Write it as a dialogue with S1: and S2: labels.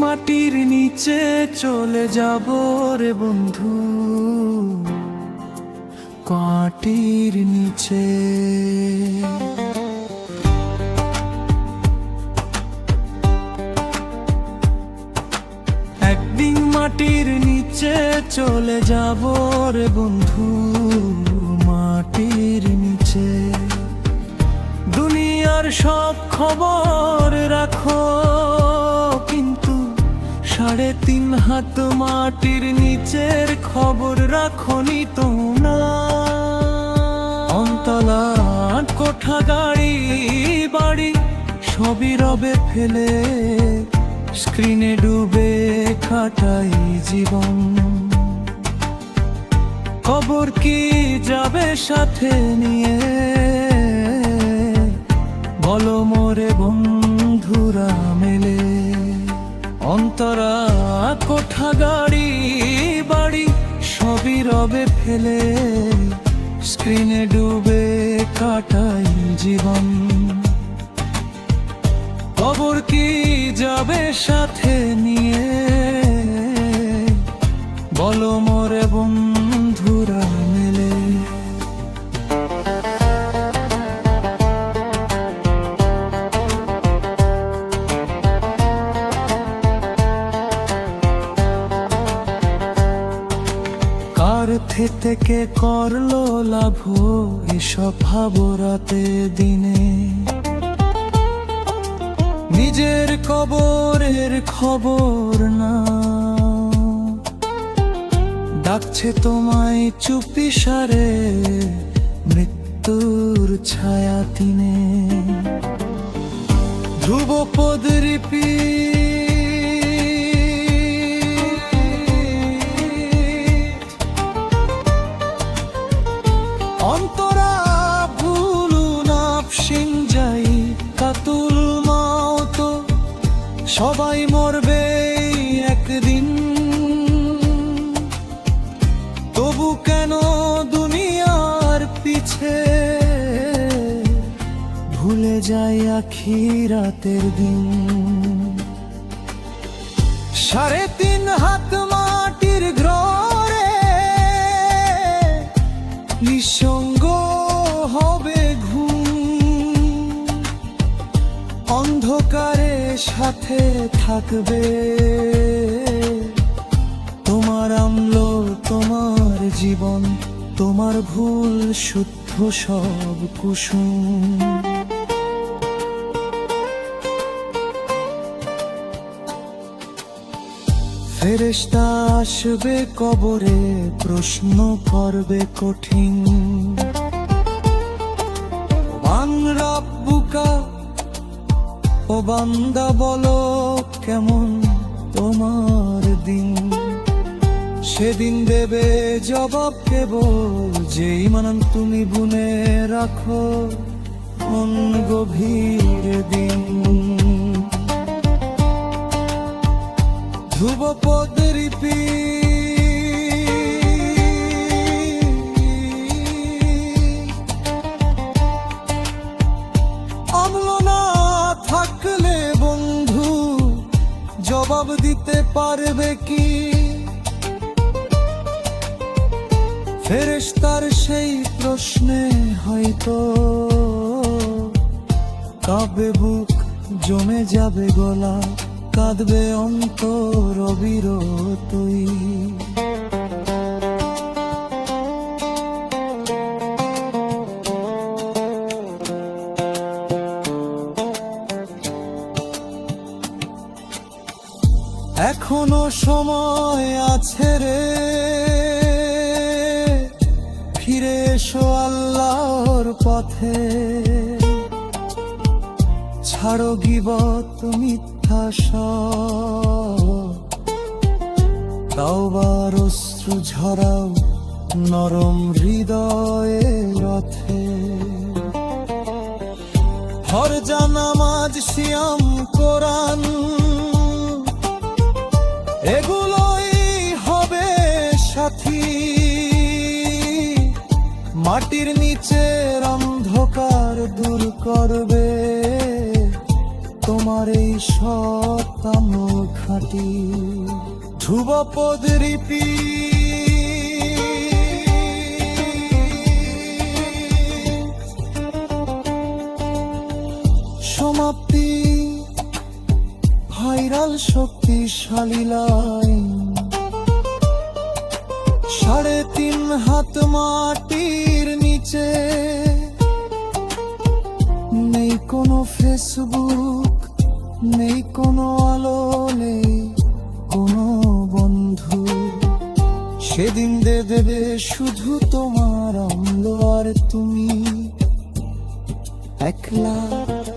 S1: মাটির নিচে চলে যাব রে বন্ধু। কাটির নিচে। একদিন মাটির নিচে চলে যাব রে বন্ধু, মাটির নিচে। দুনিয়ার সব খবর রাখো সাড়ে তিন হাত মাটির নিচের খবর রাখনি তোমরা। অন্তলা কোঠা গাড়ি, বাড়ি, সবই রবে ফেলে। স্ক্রিনে ডুবে কাটাই জীবন। খবর কি যাবে সাথে নিয়ে? বলো মোরে বন্ধুরা মেলে। অন্তরা কোঠা গাড়ি, বাড়ি, সবই রবে ফেলে। স্ক্রিনে ডুবে কাটাই জীবন। খবর কি যাবে সাথে নিয়ে? বলো মোরে বন্ধুরা কার থেকে করল লাভ এসব ভাবো রাতে দিনে। নিজের কবরের খবর না ডাকছে তোমায় চুপি সারে মৃত্যুর ছায়া তিনে ধ্রুব পদরিপি অন্তরা ভুলু নাপসিন যাই, কাতুল মাওতো, সবাই মরবে একদিন। তবু কেন দুনিয়ার পিছে ভুলে যাই আখি রাতের দিন? সাড়ে তিন হাত মাটির ঘরে নিঃসঙ্গ হবে ঘুম। অন্ধকারে সাথে থাকবে। তোমার আমলো, তোমার জীবন, তোমার ভুল, শুদ্ধ সব কুসুম। ফেরেশতা আসবে কবরে, প্রশ্ন করবে কঠিন। মান রাব্বুকা, ও বান্দা বলো কেমন তোমার দিন? সেদিন দেবে জবাব কেবল, যেই মানান তুমি বুনে রাখো কোন গভীর দিন। আমল না থাকলে বন্ধু, জবাব দিতে পারবে কি? ফেরেশতার সেই প্রশ্নে হয়তো কাবে বুক জমে যাবে গলা। কাঁদবে অন্তর অবিরতই। এখনও সময় আছে রে। ফিরে এসো আল্লাহর পথে। ছাড়ো গিবত মিথ্যা তাওবার অশ্রু ঝরাও নরম হৃদয়ে রথে। হর জানামাজ শিয়াম কোরআন এগুলোই হবে সাথী। মাটির নিচের অন্ধকার দূর করবে। তোমার এই সতাম খাটি ধ্রুবপদ রীতি সমাপ্তি, ভাইরাল শক্তিশালী লাইন। সাড়ে তিন হাত মাটির নিচে, নেই কোনো ফেসবুক নেই, কোনো আলো নেই, কোনো বন্ধু। সেদিন দে দেবে শুধু তোমার অম্ল, আর তুমি একলা।